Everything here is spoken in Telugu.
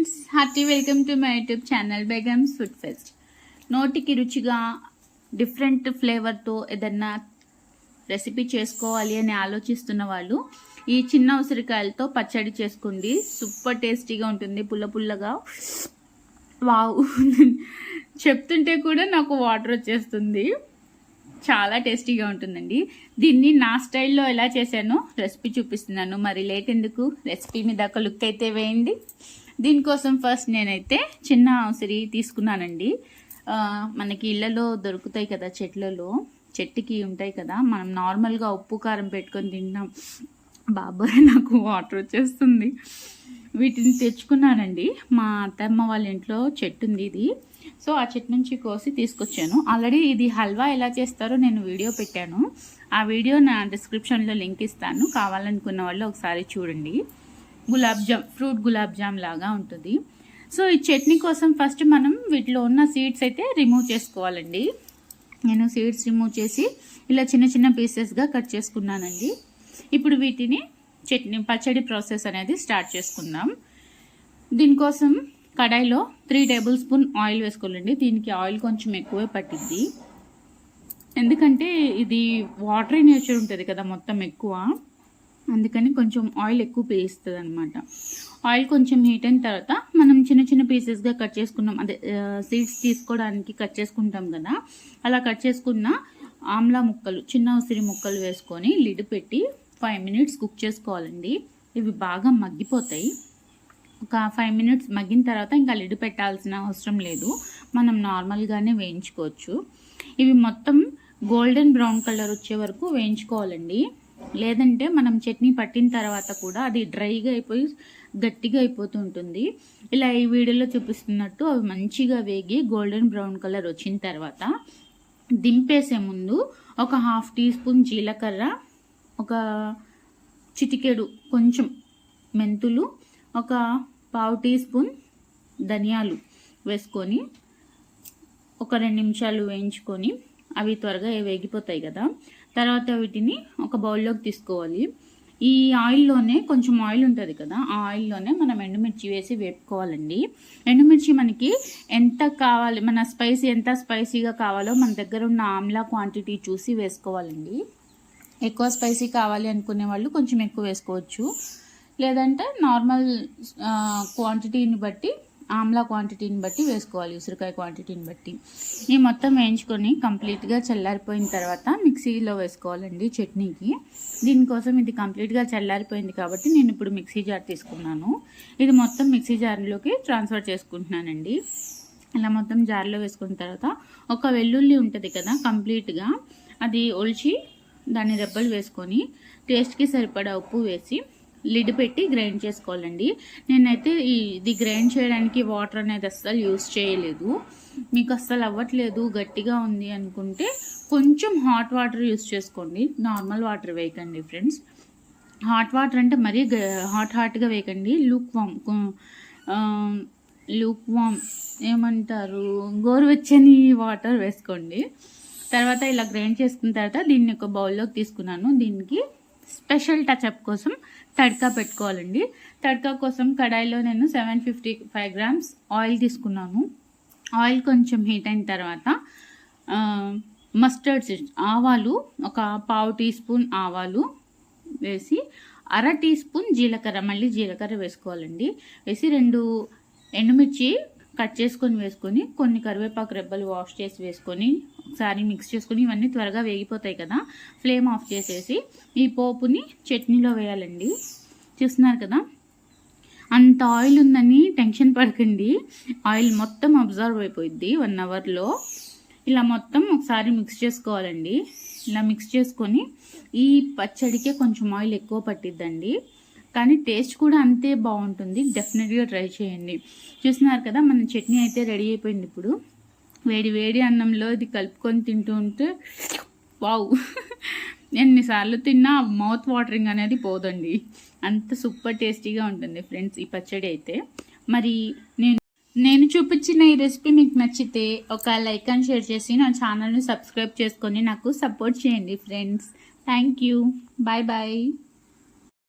Friends hearty welcome to my YouTube channel Begums food fest. నోటికి రుచిగా డిఫరెంట్ ఫ్లేవర్తో ఏదన్నా రెసిపీ చేసుకోవాలి అని ఆలోచిస్తున్న వాళ్ళు ఈ చిన్న ఉసిరికాయలతో పచ్చడి చేసుకోండి సూపర్ టేస్టీగా ఉంటుంది పుల్ల పుల్లగా. వావ్. చెప్తుంటే కూడా నాకు వాటర్ వచ్చేస్తుంది. చాలా టేస్టీగా ఉంటుందండి. దీన్ని నా స్టైల్లో ఎలా చేశానో రెసిపీ చూపిస్తున్నాను. మరి లేట్ ఎందుకు? రెసిపీ మీద ఒక లుక్ అయితే వేయండి. దీనికోసం ఫస్ట్ నేనైతే చిన్న ఉసిరి తీసుకున్నానండి. మనకి ఇళ్ళలో దొరుకుతాయి కదా చెట్లలో. చెట్టుకి ఉంటాయి కదా. మనం నార్మల్గా ఉప్పు కారం పెట్టుకొని తింటాం బాబాయ్ నాకు వాటర్ వచ్చేస్తుంది. వీటిని తెచ్చుకున్నానండి. మా అత్తమ్మ వాళ్ళ ఇంట్లో చెట్టు ఉంది ఇది. సో ఆ చెట్టు నుంచి కోసి తీసుకొచ్చాను. ఆల్రెడీ ఇది హల్వా ఎలా చేస్తారో నేను వీడియో పెట్టాను. ఆ వీడియో నా డిస్క్రిప్షన్లో లింక్ ఇస్తాను. కావాలనుకున్న వాళ్ళు ఒకసారి చూడండి. గులాబ్ జామ్ ఫ్రూట్ గులాబ్ జామ్ లాగా ఉంటుంది. సో ఈ చట్నీ కోసం ఫస్ట్ మనం వీటిలో ఉన్న సీడ్స్ అయితే రిమూవ్ చేసుకోవాలండి. నేను సీడ్స్ రిమూవ్ చేసి ఇలా చిన్న చిన్న పీసెస్గా కట్ చేసుకున్నానండి. ఇప్పుడు వీటిని చట్నీ పచ్చడి ప్రాసెస్ అనేది స్టార్ట్ చేసుకుందాం. దీనికోసం కడాయిలో త్రీ టేబుల్ స్పూన్ ఆయిల్ వేసుకోవాలండి. దీనికి ఆయిల్ కొంచెం ఎక్కువే పట్టిద్ది. ఎందుకంటే ఇది వాటరీ నేచర్ ఉంటుంది కదా మొత్తం ఎక్కువ. అందుకని కొంచెం ఆయిల్ ఎక్కువ పీలుస్తుంది అనమాట ఆయిల్ కొంచెం హీట్ అయిన తర్వాత మనం చిన్న చిన్న పీసెస్గా కట్ చేసుకున్నాం. అదే సీడ్స్ తీసుకోవడానికి కట్ చేసుకుంటాం కదా. అలా కట్ చేసుకున్న ఆమ్లా ముక్కలు చిన్న ఉసిరి ముక్కలు వేసుకొని లిడ్ పెట్టి ఫైవ్ మినిట్స్ కుక్ చేసుకోవాలండి. ఇవి బాగా మగ్గిపోతాయి. ఒక ఫైవ్ మినిట్స్ మగ్గిన తర్వాత ఇంకా లిడ్ పెట్టాల్సిన అవసరం లేదు. మనం నార్మల్గానే వేయించుకోవచ్చు. ఇవి మొత్తం గోల్డెన్ బ్రౌన్ కలర్ వచ్చే వరకు వేయించుకోవాలండి. లేదంటే మనం చట్నీ పట్టిన తర్వాత కూడా అది డ్రైగా అయిపోయి గట్టిగా అయిపోతూ ఉంటుంది. ఇలా ఈ వీడియోలో చూపిస్తున్నట్టు అవి మంచిగా వేగి గోల్డెన్ బ్రౌన్ కలర్ వచ్చిన తర్వాత దింపేసే ముందు ఒక హాఫ్ టీ స్పూన్ జీలకర్ర ఒక చిటికెడు కొంచెం మెంతులు ఒక పావు టీ స్పూన్ ధనియాలు వేసుకొని ఒక రెండు నిమిషాలు వేయించుకొని అవి త్వరగా వేగిపోతాయి కదా. తర్వాత వీటిని ఒక బౌల్లోకి తీసుకోవాలి. ఈ ఆయిల్లోనే కొంచెం ఆయిల్ ఉంటుంది కదా ఆ ఆయిల్లోనే మనం ఎండుమిర్చి వేసి వేపుకోవాలండి. ఎండుమిర్చి మనకి ఎంత కావాలి మన స్పైసీ ఎంత స్పైసీగా కావాలో మన దగ్గర ఉన్న ఆమ్లా క్వాంటిటీ చూసి వేసుకోవాలండి. ఎక్కువ స్పైసీ కావాలి అనుకునే వాళ్ళు కొంచెం ఎక్కువ వేసుకోవచ్చు. లేదంటే నార్మల్ క్వాంటిటీని బట్టి ఆమ్లా క్వాంటిటీని బట్టి వేసుకోవాలి ఉసిరికాయ క్వాంటిటీని బట్టి. ఈ మొత్తం వేయించుకొని కంప్లీట్గా చల్లారిపోయిన తర్వాత మిక్సీలో వేసుకోవాలండి చట్నీకి. దీనికోసం ఇది కంప్లీట్గా చల్లారిపోయింది కాబట్టి నేను ఇప్పుడు మిక్సీ జార్ తీసుకున్నాను. ఇది మొత్తం మిక్సీ జార్లోకి ట్రాన్స్ఫర్ చేసుకుంటున్నానండి. ఇలా మొత్తం జార్లో వేసుకున్న తర్వాత ఒక వెల్లుల్లి ఉంటుంది కదా కంప్లీట్గా అది ఒలిచి దాన్ని రెబ్బలు వేసుకొని టేస్ట్కి సరిపడా ఉప్పు వేసి లిడ్ పెట్టి గ్రైండ్ చేసుకోవాలండి. నేనైతే ఇది గ్రైండ్ చేయడానికి వాటర్ అనేది అస్సలు యూస్ చేయలేదు. మీకు అస్సలు అవ్వట్లేదు గట్టిగా ఉంది అనుకుంటే కొంచెం హాట్ వాటర్ యూస్ చేసుకోండి. నార్మల్ వాటర్ వేయకండి ఫ్రెండ్స్. హాట్ వాటర్ అంటే మరీ హాట్ హాట్గా వేయకండి. లూక్ వామ్ లూక్ వామ్ ఏమంటారు గోరువెచ్చని వాటర్ వేసుకోండి. తర్వాత ఇలా గ్రైండ్ చేసుకున్న తర్వాత దీన్ని ఒక బౌల్లోకి తీసుకున్నాను. దీనికి స్పెషల్ టచ్అప్ కోసం తడకా పెట్టుకోవాలండి. తడకా కోసం కడాయిలో నేను seven fifty five grams oil తీసుకున్నాను. ఆయిల్ కొంచెం హీట్ అయిన తర్వాత మస్టర్డ్ సీడ్స్ ఆవాలు ఒక పావు టీ స్పూన్ ఆవాలు వేసి అర టీ స్పూన్ జీలకర్ర మళ్ళీ జీలకర్ర వేసుకోవాలండి. వేసి రెండు ఎండుమిర్చి కట్ చేసుకొని వేసుకొని కొన్ని కరివేపాకు రెబ్బలు వాష్ చేసి వేసుకొని ఒకసారి మిక్స్ చేసుకొని ఇవన్నీ త్వరగా వేగిపోతాయి కదా. ఫ్లేమ్ ఆఫ్ చేసేసి ఈ పోపుని చట్నీలో వేయాలండి. చూస్తున్నారు కదా? అంత ఆయిల్ ఉందని టెన్షన్ పడకండి. ఆయిల్ మొత్తం అబ్జర్వ్ అయిపోయింది వన్ అవర్లో ఇలా మొత్తం ఒకసారి మిక్స్ చేసుకోవాలండి. ఇలా మిక్స్ చేసుకొని ఈ పచ్చడికే కొంచెం ఆయిల్ ఎక్కువ పట్టిద్దండి. కానీ టేస్ట్ కూడా అంతే బాగుంటుంది. డెఫినెట్గా ట్రై చేయండి. చూస్తున్నారు కదా మన చట్నీ అయితే రెడీ అయిపోయింది ఇప్పుడు. వేడి వేడి అన్నంలో ఇది కలుపుకొని తింటూ ఉంటే వావ్! ఎన్నిసార్లు తిన్నా మౌత్ వాటరింగ్ అనేది పోదండి. అంత సూపర్ టేస్టీగా ఉంటుంది ఫ్రెండ్స్ ఈ పచ్చడి అయితే. మరి నేను నేను చూపించిన ఈ రెసిపీ మీకు నచ్చితే ఒక లైక్ అండ్ షేర్ చేసి నా ఛానల్ని సబ్స్క్రైబ్ చేసుకొని నాకు సపోర్ట్ చేయండి friends. Thank you bye bye